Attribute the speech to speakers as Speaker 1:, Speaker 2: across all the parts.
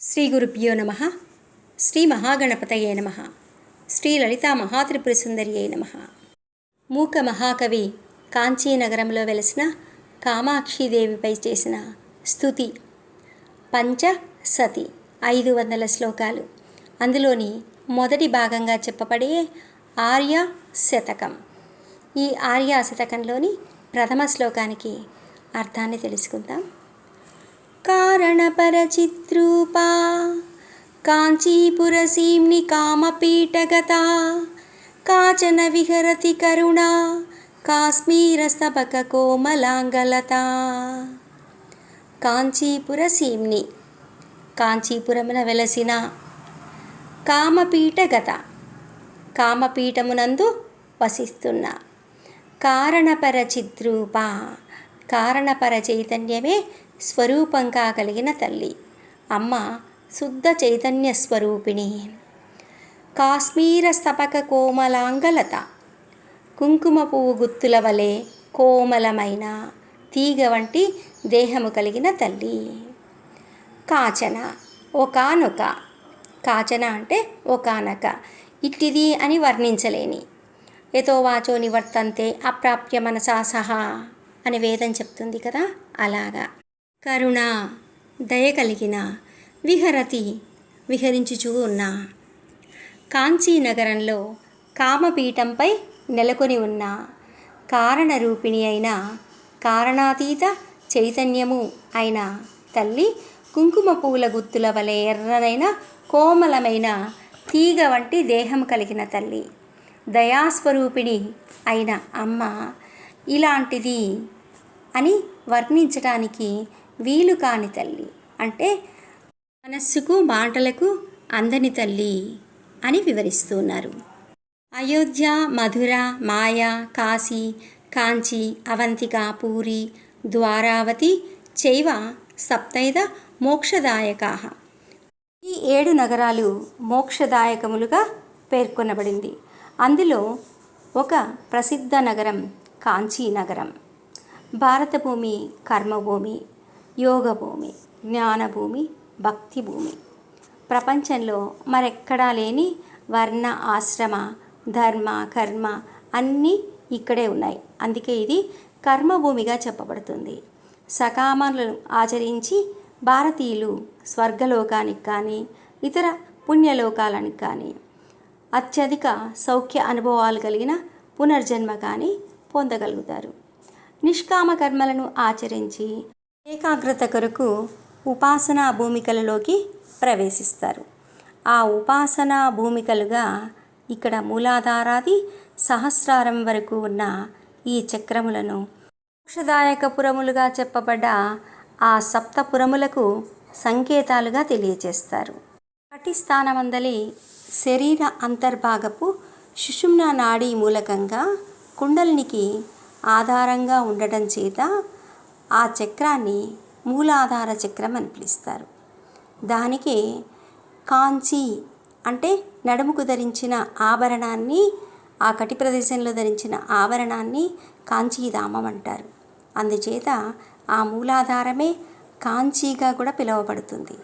Speaker 1: శ్రీ గురుభ్యో నమ. శ్రీ మహాగణపతయే నమ. శ్రీ లలితా మహాత్రిపుర సుందరియే నమ. మూక మహాకవి కాంచీనగరంలో వెలసిన కామాక్షిదేవిపై చేసిన స్థుతి పంచ సతి ఐదు వందల శ్లోకాలు. అందులోని మొదటి భాగంగా చెప్పబడే ఆర్య శతకం. ఈ ఆర్య శతకంలోని ప్రథమ శ్లోకానికి అర్థాన్ని తెలుసుకుందాం. కారణపరచిద్రూపా కాంచీపురసీమ్ని కామపీఠగతా కాచన విహరతి కరుణా కాశ్మీరస్తబక కోమలాంగలత కాంచీపురసీమ్ని కాంచీపురమున వెలసిన కామపీఠగత। కామపీఠమునందు వసిస్తున్న కారణపర చిద్రూప కారణపర చైతన్యమే స్వరూపంగా కలిగిన తల్లి. అమ్మ శుద్ధ చైతన్య స్వరూపిణి. కాశ్మీర స్తపక కోమలాంగలత. కుంకుమ పువ్వు గుత్తుల వలె కోమలమైన తీగ వంటి దేహము కలిగిన తల్లి. కాచన ఒకనొక. కాచన అంటే ఒకానక. ఇట్టిది అని వర్ణించలేని. యథోవాచో నివర్తంతే అప్రాప్య మనసా సహా అని వేదం చెప్తుంది కదా అలాగా. కరుణ దయ కలిగిన విహరతి విహరించుచూ ఉన్న. కాంచీ నగరంలో కామపీఠంపై నెలకొని ఉన్న. కారణరూపిణి అయిన కారణాతీత చైతన్యము అయిన తల్లి కుంకుమ పూల గుత్తుల వలె ఎర్రనైన కోమలమైన తీగ వంటి దేహం కలిగిన తల్లి. దయాస్వరూపిణి అయిన అమ్మ ఇలాంటిది అని వర్ణించడానికి వీలు కాని తల్లి. అంటే మనస్సుకు మాటలకు అందని తల్లి అని వివరిస్తున్నారు అయోధ్య మధుర మాయ కాశీ కాంచి అవంతిక పూరి ద్వారావతి చైవ సప్తైద మోక్షదాయకా ఈ ఏడు నగరాలు మోక్షదాయకములుగా పేర్కొనబడింది. అందులో ఒక ప్రసిద్ధ నగరం కాంచీ నగరం. భారతభూమి కర్మభూమి యోగభూమి జ్ఞానభూమి భక్తి భూమి ప్రపంచంలో మరెక్కడా లేని వర్ణ ఆశ్రమ ధర్మ కర్మ అన్నీ ఇక్కడే ఉన్నాయి. అందుకే ఇది కర్మభూమిగా చెప్పబడుతుంది. సకామాలను ఆచరించి భారతీయులు స్వర్గలోకానికి కానీ ఇతర పుణ్యలోకాలకు కానీ అత్యధిక సౌఖ్య అనుభవాలు కలిగిన పునర్జన్మ కానీ పొందగలుగుతారు. నిష్కామ కర్మలను ఆచరించి ఏకాగ్రత కొరకు ఉపాసనా భూమికలలోకి ప్రవేశిస్తారు. ఆ ఉపాసనా భూమికలుగా ఇక్కడ మూలాధారాది సహస్రారం వరకు ఉన్న ఈ చక్రములను మోక్షదాయకపురములుగా చెప్పబడ్డ ఆ సప్తపురములకు సంకేతాలుగా తెలియచేస్తారు కటిస్థానమందలి శరీర అంతర్భాగపు సుషుమ్న నాడీ మూలకంగా కుండలినికి ఆధారంగా ఉండటం చేత ఆ చక్రాన్ని మూలాధార చక్రం అని పిలుస్తారు. దానికి కాంచి అంటే నడుముకు ధరించిన ఆభరణాన్ని ఆ కటి ప్రదేశంలో ధరించిన ఆభరణాన్ని కాంచీధామం అంటారు. అందుచేత ఆ మూలాధారమే కాంచీగా కూడా పిలువబడుతుంది.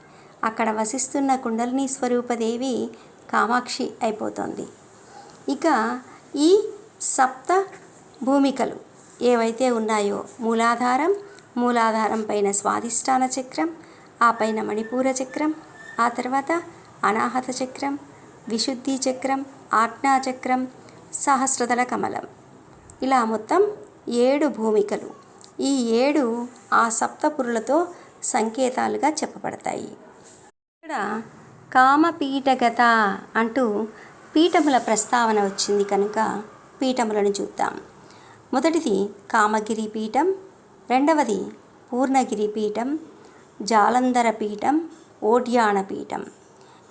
Speaker 1: అక్కడ వసిస్తున్న కుండలిని స్వరూపదేవి కామాక్షి అయిపోతుంది. ఇక ఈ సప్త భూమికలు ఏవైతే ఉన్నాయో మూలాధారం మూలాధారం పైన స్వాధిష్టాన చక్రం ఆ పైన మణిపూర చక్రం ఆ తర్వాత అనాహత చక్రం విశుద్ధి చక్రం ఆజ్ఞాచక్రం సహస్రదళ కమలం. ఇలా మొత్తం ఏడు భూమికలు. ఈ ఏడు ఆ సప్తపురులతో సంకేతాలుగా చెప్పబడతాయి. ఇక్కడ కామపీఠగత అంటూ పీఠముల ప్రస్తావన వచ్చింది కనుక పీఠములను చూద్దాం. మొదటిది కామగిరి పీఠం రెండవది పూర్ణగిరి పీఠం జాలంధర పీఠం ఓడ్యాన పీఠం.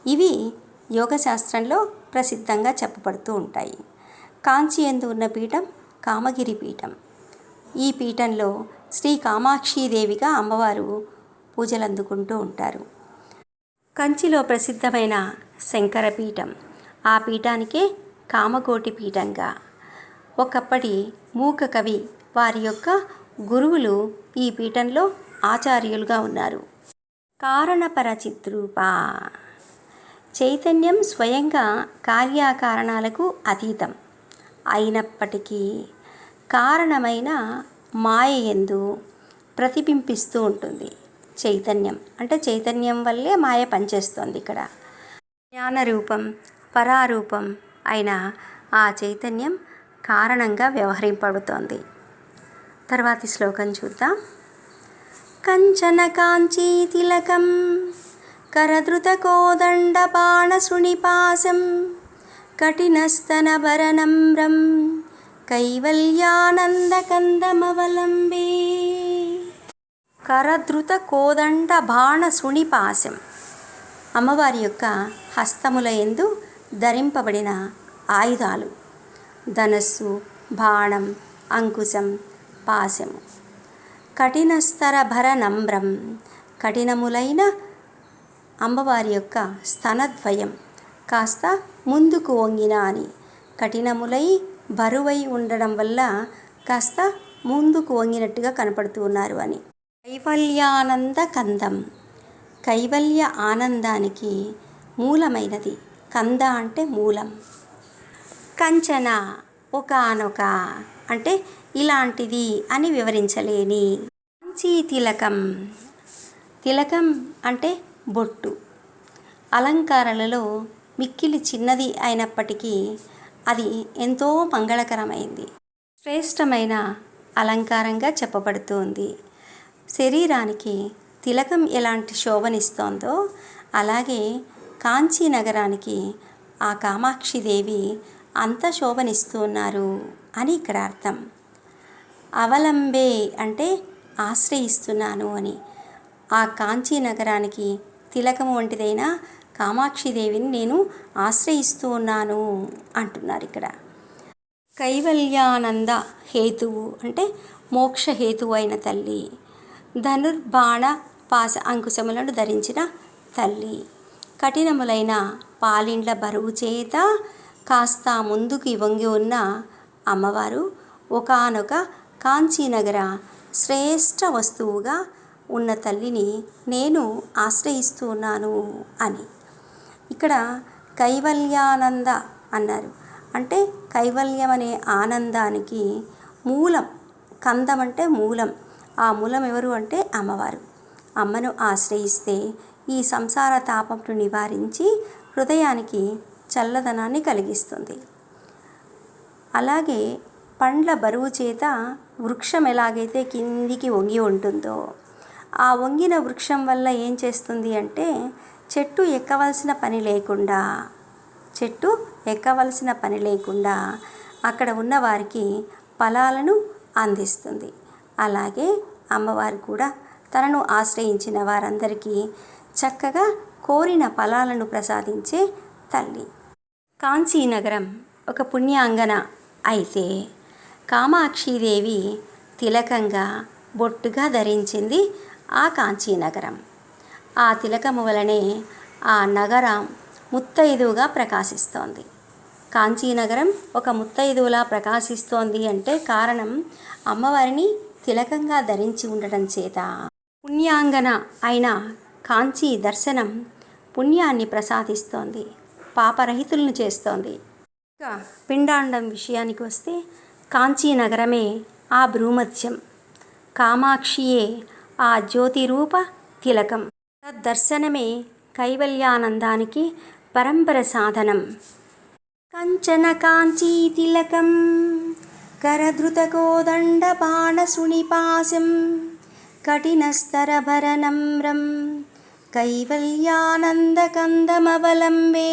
Speaker 1: ఇవి యోగశాస్త్రంలో ప్రసిద్ధంగా చెప్పబడుతూ ఉంటాయి. కాంచి ఎందు ఉన్న పీఠం కామగిరి పీఠం. ఈ పీఠంలో శ్రీ కామాక్షీదేవిగా అమ్మవారు పూజలు అందుకుంటూ ఉంటారు. కంచిలో ప్రసిద్ధమైన శంకర పీఠం. ఆ పీఠానికే కామకోటి పీఠంగా. ఒకప్పటి మూక కవి వారి యొక్క గురువులు ఈ పీఠంలో ఆచార్యులుగా ఉన్నారు. కారణపరచిద్రూప చైతన్యం స్వయంగా కార్యకారణాలకు అతీతం. అయినప్పటికీ కారణమైన మాయ ఎందు ప్రతిబింబిస్తూ ఉంటుంది. చైతన్యం. అంటే చైతన్యం వల్లే మాయ పనిచేస్తుంది ఇక్కడ. జ్ఞానరూపం పరారూపం అయిన ఆ చైతన్యం కారణంగా వ్యవహరింపబడుతోంది. తర్వాతి శ్లోకం చూద్దాం. కంచన కాంచీ తిలకం కరధృతకోదండ బాణశృణిపాశం కఠినస్తనభరనమ్రం కైవల్యానందకందమవలంబే కరధృత కోదండ బాణ అమ్మవారి యొక్క హస్తముల ఎందు ధరింపబడిన ఆయుధాలు. ధనస్సు బాణం అంకుశం పాశము. కఠినస్తర భర నంబ్రం కఠినములైన అమ్మవారి యొక్క స్తనద్వయం కాస్త ముందుకు వంగిన అని. కఠినములై బరువై ఉండడం వల్ల కాస్త ముందుకు వంగినట్టుగా కనపడుతూ ఉన్నారు అని. కైవల్యానంద కందం. కైవల్య ఆనందానికి మూలమైనది. కంద అంటే మూలం. కంచన ఒకనొక అంటే ఇలాంటిది అని వివరించలేని. కాంచీ తిలకం. తిలకం అంటే బొట్టు. అలంకారాలలో మిక్కిలి చిన్నది అయినప్పటికీ అది ఎంతో మంగళకరమైంది. శ్రేష్టమైన అలంకారంగా చెప్పబడుతుంది. శరీరానికి తిలకం ఎలాంటి శోభనిస్తోందో అలాగే కాంచీ నగరానికి ఆ కామాక్షిదేవి అంత శోభనిస్తున్నారు అని ఇక్కడ అర్థం. అవలంబే అంటే ఆశ్రయిస్తున్నాను అని. ఆ కాంచీ నగరానికి తిలకం వంటిదైన కామాక్షిదేవిని నేను ఆశ్రయిస్తూ ఉన్నాను అంటున్నారు ఇక్కడ. కైవల్యానంద హేతువు అంటే మోక్ష హేతువు అయిన తల్లి. ధనుర్బాణ పాస అంకుశములను ధరించిన తల్లి. కఠినములైన పాలిండ్ల బరువు చేత కాస్త ముందుకు వంగి ఉన్న అమ్మవారు. ఒకానొక కాంచీనగర శ్రేష్ఠ వస్తువుగా ఉన్న తల్లిని నేను ఆశ్రయిస్తున్నాను అని. ఇక్కడ కైవల్యానంద అన్నారు. అంటే కైవల్యం అనే ఆనందానికి మూలం కందం అంటే మూలం. ఆ మూలం ఎవరు అంటే అమ్మవారు. అమ్మను ఆశ్రయిస్తే ఈ సంసార తాపంను నివారించి హృదయానికి చల్లదనాన్ని కలిగిస్తుంది. అలాగే పండ్ల బరువు చేత వృక్షం ఎలాగైతే కిందికి వంగి ఉంటుందో ఆ వంగిన వృక్షం వల్ల ఏం చేస్తుంది అంటే చెట్టు ఎక్కవలసిన పని లేకుండా చెట్టు ఎక్కవలసిన పని లేకుండా అక్కడ ఉన్న వారికి ఫలాలను అందిస్తుంది. అలాగే అమ్మవారు కూడా తనను ఆశ్రయించిన వారందరికీ చక్కగా కోరిన ఫలాలను ప్రసాదించే తల్లి. కాంచీనగరం ఒక పుణ్యాంగన అయితే కామాక్షీదేవి తిలకంగా బొట్టుగా ధరించింది ఆ కాంచీనగరం. ఆ తిలకము వలనే ఆ నగరం ముత్తైదువుగా ప్రకాశిస్తోంది. కాంచీనగరం ఒక ముత్తైదువులా ప్రకాశిస్తోంది అంటే కారణం అమ్మవారిని తిలకంగా ధరించి ఉండటం చేత. పుణ్యాంగన అయిన కాంచీ దర్శనం పుణ్యాన్ని ప్రసాదిస్తోంది పాపరహితులను చేస్తోంది. ఇక పిండాండం విషయానికి వస్తే కాంచీ నగరమే ఆ భ్రూమధ్యం. కామాక్షియే ఆ జ్యోతిరూప తిలకం. తద్దర్శనమే కైవల్యానందానికి పరంపర సాధనం. కంచన కాంచీ తిలకం కరధృతకోదండ బాణసునిపాశం కఠినస్తరభరనమ్రం కైవల్యానందకందమవలంబే.